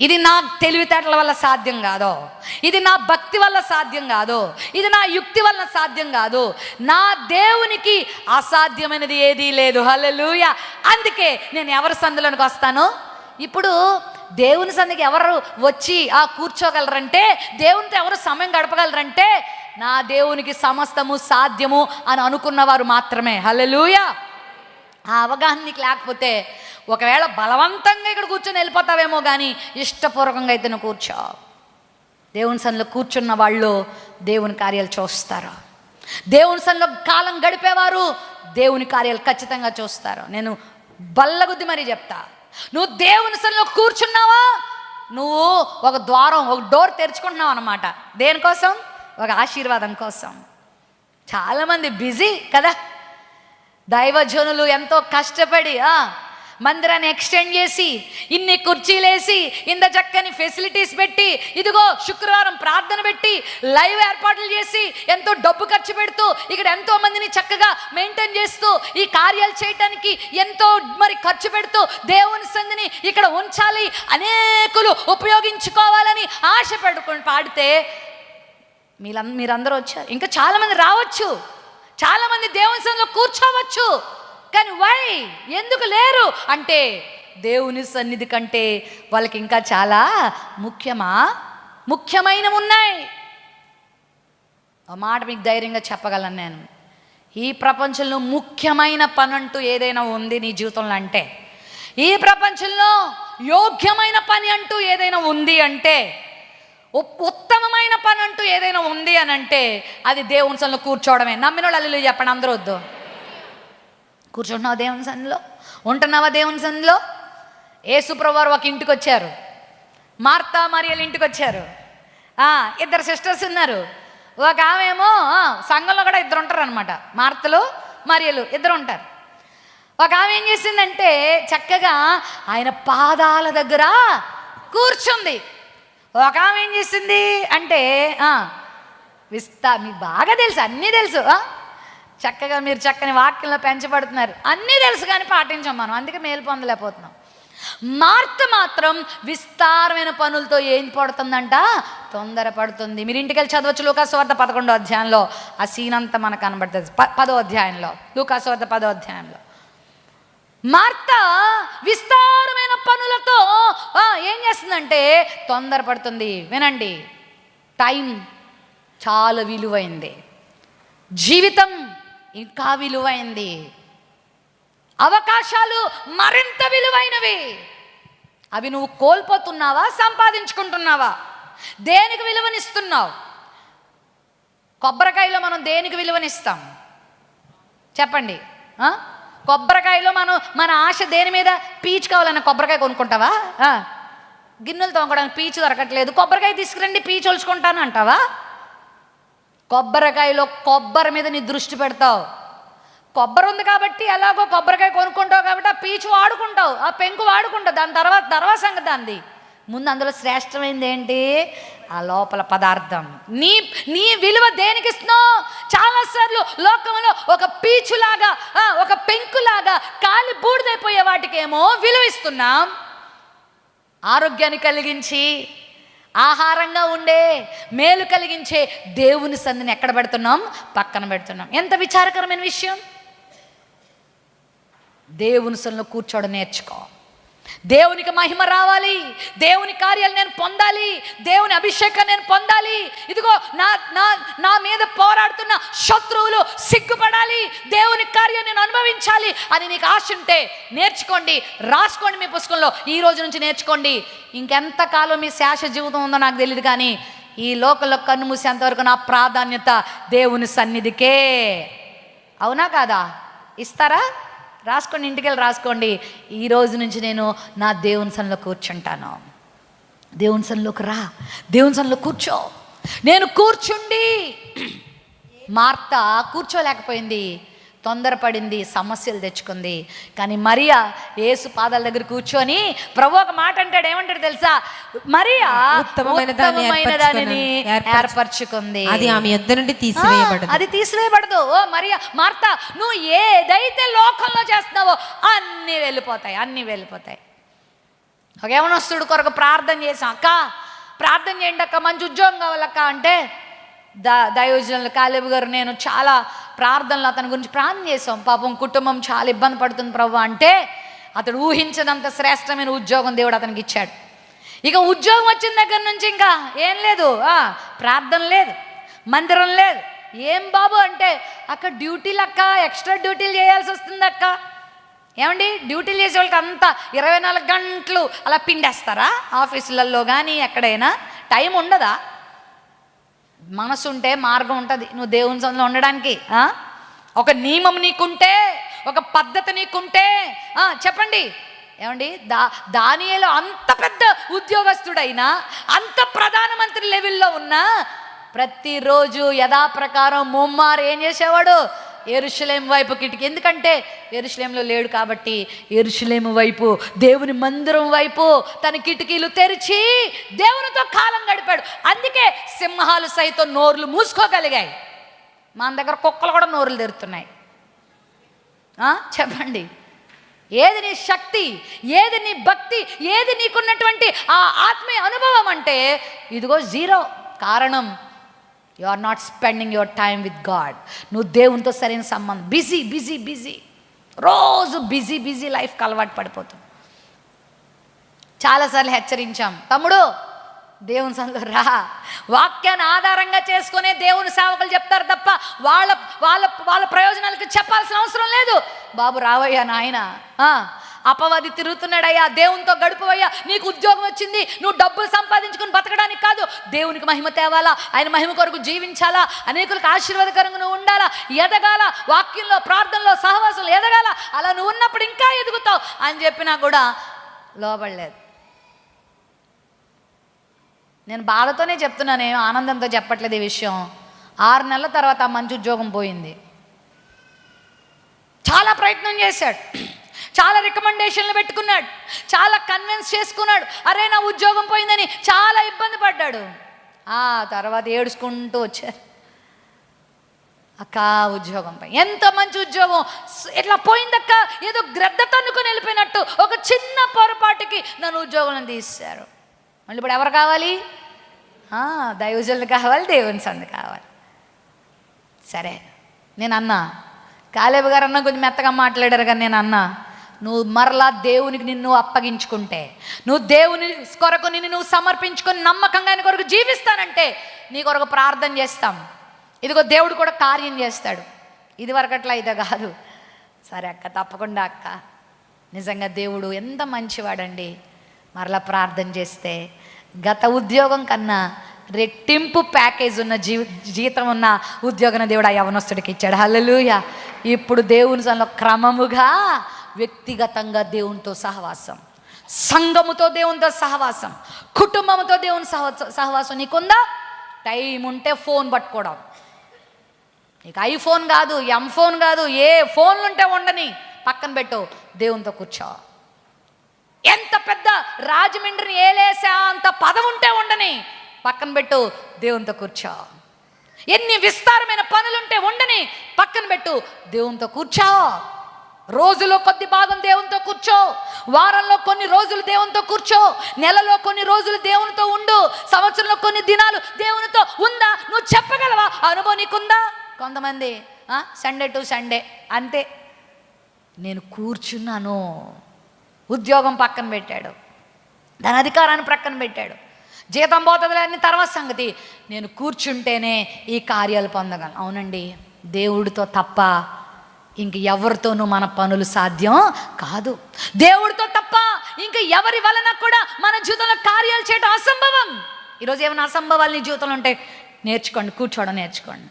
ఇది నా తెలివితేటల వల్ల సాధ్యం కాదో. ఇది నా భక్తి వల్ల సాధ్యం కాదు. ఇది నా యుక్తి వల్ల సాధ్యం కాదు. నా దేవునికి అసాధ్యమైనది ఏదీ లేదు. హలలుయ అందుకే నేను ఎవరి సందులోనికి వస్తాను? ఇప్పుడు దేవుని సందికి ఎవరు వచ్చి ఆ కూర్చోగలరంటే దేవునితో ఎవరు సమయం గడపగలరంటే నా దేవునికి సమస్తము సాధ్యము అని అనుకున్నవారు మాత్రమే. హలలుయా ఆ అవగాహన నీకు లేకపోతే ఒకవేళ బలవంతంగా ఇక్కడ కూర్చొని వెళ్ళిపోతావేమో కానీ ఇష్టపూర్వకంగా అయితే నువ్వు కూర్చో. దేవుని సన్నిలో కూర్చున్న వాళ్ళు దేవుని కార్యాలు చూస్తారు. దేవుని సన్నిలో కాలం గడిపేవారు దేవుని కార్యాలు ఖచ్చితంగా చూస్తారు. నేను బల్లగుద్ది మరీ చెప్తా. నువ్వు దేవుని సన్నిలో కూర్చున్నావా? నువ్వు ఒక ద్వారం ఒక డోర్ తెరుచుకుంటున్నావు అనమాట దేనికోసం? ఒక ఆశీర్వాదం కోసం. చాలామంది బిజీ కదా? దైవజనులు ఎంతో కష్టపడి మందిరాన్ని ఎక్స్టెండ్ చేసి ఇన్ని కుర్చీలేసి ఇంత చక్కని ఫెసిలిటీస్ పెట్టి ఇదిగో శుక్రవారం ప్రార్థన పెట్టి లైవ్ ఏర్పాట్లు చేసి ఎంతో డబ్బు ఖర్చు పెడుతూ ఇక్కడ ఎంతో మందిని చక్కగా మెయింటైన్ చేస్తూ ఈ కార్యాలు చేయటానికి ఎంతో మరి ఖర్చు పెడుతూ దేవుని సంధిని ఇక్కడ ఉంచాలి అనేకులు ఉపయోగించుకోవాలని ఆశ పెట్టుకొని పాడితే మీరంద మీరందరూ వచ్చారు. ఇంకా చాలామంది రావచ్చు. చాలామంది దేవుని సన్నిధిలో కూర్చోవచ్చు కానీ వై ఎందుకు లేరు? అంటే దేవుని సన్నిధి కంటే వాళ్ళకి ఇంకా చాలా ముఖ్యమా? ముఖ్యమైనవి ఉన్నాయి. మాట మీకు ధైర్యంగా చెప్పగలను నేను. ఈ ప్రపంచంలో ముఖ్యమైన పని అంటూ ఏదైనా ఉంది నీ జీవితంలో అంటే? ఈ ప్రపంచంలో యోగ్యమైన పని అంటూ ఏదైనా ఉంది అంటే? ఉత్తమమైన పని అంటూ ఏదైనా ఉంది అని అంటే అది దేవుని సన్లో కూర్చోవడమే. నమ్మిన వాళ్ళు అల్లు చెప్పండి అందరూ వద్దు. కూర్చుంటున్నావా దేవుని సన్నిలో? ఉంటున్నావా దేవుని సన్నిలో? ఏసుప్రవారు ఒక ఇంటికి వచ్చారు మార్తా మరియలు ఇంటికి వచ్చారు ఇద్దరు సిస్టర్స్ ఉన్నారు. ఒక ఆమెమో సంఘంలో కూడా ఇద్దరు ఉంటారు అనమాట మార్తలు మరియలు ఇద్దరు ఉంటారు. ఒక ఆమె ఏం చేసిందంటే చక్కగా ఆయన పాదాల దగ్గర కూర్చుంది. ఒక ఆమె ఏం చేసింది అంటే విస్తా మీకు బాగా తెలుసు అన్నీ తెలుసు చక్కగా మీరు చక్కని వాక్యంలో పెంచబడుతున్నారు. అన్నీ తెలుసు కానీ పాటించాం మనం అందుకే మేలు పొందలేకపోతున్నాం. మార్త మాత్రం విస్తారమైన పనులతో ఏం పడుతుందంట? తొందరపడుతుంది మీరు ఇంటికి వెళ్ళి చదవచ్చు లూకాసువార్త పదకొండో అధ్యాయంలో. ఆ సీన్ అంతా మనకు కనబడుతుంది. ప- పదో అధ్యాయంలో. లూకాసువార్త పదో అధ్యాయంలో. మార్త విస్తారమైన పనులతో ఏం చేస్తుందంటే తొందరపడుతుంది. వినండి. టైం చాలా విలువైంది. జీవితం ఇంకా విలువైంది. అవకాశాలు మరింత విలువైనవి. అవి నువ్వు కోల్పోతున్నావా సంపాదించుకుంటున్నావా? దేనికి విలువనిస్తున్నావు? కొబ్బరికాయలో మనం దేనికి విలువనిస్తాం? చెప్పండి. కొబ్బరికాయలో మనం మన ఆశ దేని మీద? పీచు కావాలన్న కొబ్బరికాయ కొనుక్కుంటావా? గిన్నెలు తోముకోవడానికి పీచు దొరకట్లేదు. కొబ్బరికాయ తీసుకురండి పీచు ఒలుచుకుంటాను అంటావా? కొబ్బరికాయలో కొబ్బరి మీద నీ దృష్టి పెడతావు. కొబ్బరి ఉంది కాబట్టి ఎలాగో కొబ్బరికాయ కొనుక్కుంటావు కాబట్టి ఆ పీచు వాడుకుంటావు. ఆ పెంకు వాడుకుంటావు. దాని తర్వాత తర్వాత సంగతి దాంది ముందు అందులో శ్రేష్టమైంది ఏంటి? ఆ లోపల పదార్థం. నీ నీ విలువ దేనికి ఇస్తున్నావు? చాలాసార్లు లోకంలో ఒక పీచులాగా ఒక పెంకులాగా కాలి బూడిదైపోయే వాటికేమో విలువ ఇస్తున్నాం. ఆరోగ్యాన్ని కలిగించి ఆహారంగా ఉండే మేలు కలిగించే దేవుని సంధిని ఎక్కడ పెడుతున్నాం? పక్కన పెడుతున్నాం. ఎంత విచారకరమైన విషయం? దేవుని సన్నిలో కూర్చోవడం నేర్చుకో. దేవునికి మహిమ రావాలి. దేవుని కార్యాలు నేను పొందాలి. దేవుని అభిషేకం నేను పొందాలి. ఇదిగో నా నా నా మీద పోరాడుతున్న శత్రువులు సిగ్గుపడాలి. దేవుని కార్యం నేను అనుభవించాలి అని నీకు ఆశ ఉంటే నేర్చుకోండి. రాసుకోండి మీ పుస్తకంలో. ఈ రోజు నుంచి నేర్చుకోండి. ఇంకెంతకాలం మీ శాశ్వత జీవితం ఉందో నాకు తెలియదు కానీ ఈ లోకంలో కన్ను మూసేంతవరకు నా ప్రాధాన్యత దేవుని సన్నిధికే. అవునా కాదా? ఇస్తారా? రాసుకోండి ఇంటికెళ్ళి రాసుకోండి. ఈ రోజు నుంచి నేను నా దేవుని సన్లో కూర్చుంటాను. దేవుని సన్లోకి రా. దేవుని సన్లో కూర్చో. నేను కూర్చుండి మార్త కూర్చోలేకపోయింది. తొందరపడింది సమస్యలు తెచ్చుకుంది. కానీ మరియా యేసు పాదాల దగ్గర కూర్చొని ప్రభు ఒక మాట అంటాడు. ఏమంటాడు తెలుసా? మరియా ఉత్తమమైన దాన్ని. ఏర్పరచుకుంది. అది ఆమె యొద్ద నుండి తీసివేయబడదు. అది తీసివేయబడదు. ఓ మరియా మార్త నువ్వు ఏదైతే లోకంలో చేస్తున్నావో అన్నీ వెళ్ళిపోతాయి అన్నీ వెళ్ళిపోతాయి. ఒక యవనస్తుడు కొరకు ప్రార్థన చేసాం అక్క ప్రార్థన చేయండి అక్క మంచి ఉద్యోగం కావాలక్క అంటే ద దయోజనులు కాలేబు గారు నేను చాలా ప్రార్థనలు అతని గురించి ప్రార్థన చేసాం పాపం కుటుంబం చాలా ఇబ్బంది పడుతుంది ప్రభు అంటే అతడు ఊహించినంత శ్రేష్టమైన ఉద్యోగం దేవుడు అతనికి ఇచ్చాడు. ఇక ఉద్యోగం వచ్చిన దగ్గర నుంచి ఇంకా ఏం లేదు. ప్రార్థన లేదు. మందిరం లేదు. ఏం బాబు అంటే అక్క డ్యూటీలు అక్క ఎక్స్ట్రా డ్యూటీలు చేయాల్సి వస్తుంది అక్క. ఏమండి? డ్యూటీలు చేసే వాళ్ళకి అంతా ఇరవై నాలుగు గంటలు అలా పిండేస్తారా? ఆఫీసులలో కానీ ఎక్కడైనా? టైం ఉండదా? మనసు ఉంటే మార్గం ఉంటుంది. నువ్వు దేవుని సందులో ఉండడానికి ఒక నియమం నీకుంటే ఒక పద్ధతి నీకుంటే చెప్పండి. ఏమండి? దా దానియలో అంత పెద్ద ఉద్యోగస్తుడైనా అంత ప్రధానమంత్రి లెవెల్లో ఉన్నా ప్రతిరోజు యథాప్రకారం ముమ్మారు ఏం చేసేవాడు? ఎరుషలేం వైపు కిటికీ. ఎందుకంటే ఎరుషలేంలో లేడు కాబట్టి ఎరుషలేం వైపు దేవుని మందిరం వైపు తన కిటికీలు తెరిచి దేవునితో కాలం గడిపాడు. అందుకే సింహాలు సైతం నోర్లు మూసుకోగలిగాయి. మన దగ్గర కుక్కలు కూడా నోరులు తెరుతున్నాయి. చెప్పండి. ఏది నీ శక్తి ఏది నీ భక్తి ఏది నీకున్నటువంటి ఆ ఆత్మీయ అనుభవం అంటే ఇదిగో జీరో కారణం. You are not spending your time with God నువ్వు దేవునితో సరైన సంబంధం. బిజీ బిజీ బిజీ రోజు బిజీ బిజీ లైఫ్కి అలవాటు పడిపోతుంది చాలాసార్లు హెచ్చరించాం తమ్ముడు దేవుని సందులో రా. వాక్యాన్ని ఆధారంగా చేసుకునే దేవుని సేవకులు చెప్తారు తప్ప వాళ్ళ వాళ్ళ వాళ్ళ ప్రయోజనాలకు చెప్పాల్సిన అవసరం లేదు. బాబు రావయ్యా నాయన. ఆ, అపవాది తిరుగుతున్నాడయ్యా దేవునితో గడుపువయ్యా నీకు ఉద్యోగం వచ్చింది నువ్వు డబ్బులు సంపాదించుకుని బతకడానికి కాదు దేవునికి మహిమ తేవాలా ఆయన మహిమ కొరకు జీవించాలా అనేకులకు ఆశీర్వాదకరంగా నువ్వు ఉండాలా ఎదగాల వాక్యంలో ప్రార్థనలో సహవాసంలో ఎదగాల అలా నువ్వు ఉన్నప్పుడు ఇంకా ఎదుగుతావు అని చెప్పినా కూడా లోబడలేదు. నేను బాధతోనే చెప్తున్నాను ఆనందంతో చెప్పట్లేదు ఈ విషయం. ఆరు నెలల తర్వాత ఆ మంచి ఉద్యోగం పోయింది. చాలా ప్రయత్నం చేశాడు. చాలా రికమెండేషన్లు పెట్టుకున్నాడు. చాలా కన్విన్స్ చేసుకున్నాడు. అరే నా ఉద్యోగం పోయిందని చాలా ఇబ్బంది పడ్డాడు. ఆ తర్వాత ఏడుచుకుంటూ వచ్చారు. అక్క ఉద్యోగం పై ఎంత మంచి ఉద్యోగం. ఎట్లా ఇట్లా పోయిందక్క? ఏదో గ్రద్ద తన్నుకొని వెళ్ళిపోయినట్టు. ఒక చిన్న పొరపాటుకి నన్ను ఉద్యోగం తీశారు. మళ్ళీ ఇప్పుడు ఎవరు కావాలి? ఆ, దైవజనులు కావాలి దేవుని సంది కావాలి. సరే నేను అన్నా కాలేబు గారు అన్న కొంచెం మెత్తగా మాట్లాడారు కానీ నేను అన్నా నువ్వు మరలా దేవునికి నిన్ను అప్పగించుకుంటే నువ్వు దేవుని కొరకు నిన్ను నువ్వు సమర్పించుకొని నమ్మకంగా ఆయన కొరకు జీవిస్తానంటే నీ కొరకు ప్రార్థన చేస్తాం. ఇదిగో దేవుడు కూడా కార్యం చేస్తాడు. ఇది వరకట్లా ఇదే కాదు. సరే అక్క తప్పకుండా అక్క. నిజంగా దేవుడు ఎంత మంచివాడండి. మరలా ప్రార్థన చేస్తే గత ఉద్యోగం కన్నా రెట్టింపు ప్యాకేజ్ ఉన్న జీ జీతం ఉన్న ఉద్యోగం దేవుడు ఆ యవనస్తుడికి ఇచ్చాడు. హలలుయ ఇప్పుడు దేవుని సంలో క్రమముగా వ్యక్తిగతంగా దేవునితో సహవాసం. సంఘముతో దేవునితో సహవాసం. కుటుంబంతో దేవుని సహ సహవాసం. నీకుందా? టైం ఉంటే ఫోన్ పట్టుకోవడం. నీకు ఐఫోన్ కాదు ఎం ఫోన్ కాదు ఏ ఫోన్లు ఉంటే ఉండని. పక్కన పెట్టు దేవునితో కూర్చో. ఎంత పెద్ద రాజమండ్రిని ఏలేసా అంత పదం ఉంటే ఉండని. పక్కన పెట్టు దేవునితో కూర్చో. ఎన్ని విస్తారమైన పనులుంటే ఉండని. పక్కన పెట్టు దేవునితో కూర్చో. రోజులో కొద్ది భాగం దేవునితో కూర్చో. వారంలో కొన్ని రోజులు దేవునితో కూర్చో. నెలలో కొన్ని రోజులు దేవునితో ఉండు. సంవత్సరంలో కొన్ని దినాలు దేవునితో ఉందా? నువ్వు చెప్పగలవా? అనుభవం నీకుందా? కొంతమంది సండే టు సండే అంతే. నేను కూర్చున్నాను. ఉద్యోగం పక్కన పెట్టాడు. దాని అధికారాన్ని ప్రక్కన పెట్టాడు. జీతం పోతుందిలే అని తర్వాత సంగతి. నేను కూర్చుంటేనే ఈ కార్యాలు పొందగలను. అవునండి. దేవుడితో తప్ప ఇంక ఎవరితోనూ మన పనులు సాధ్యం కాదు. దేవుడితో తప్ప ఇంక ఎవరి వలన కూడా మన జీవితంలో కార్యాలు చేయడం అసంభవం. ఈరోజు ఏమైనా అసంభవాలు నీ జీవితంలో ఉంటే నేర్చుకోండి కూర్చోవడం నేర్చుకోండి.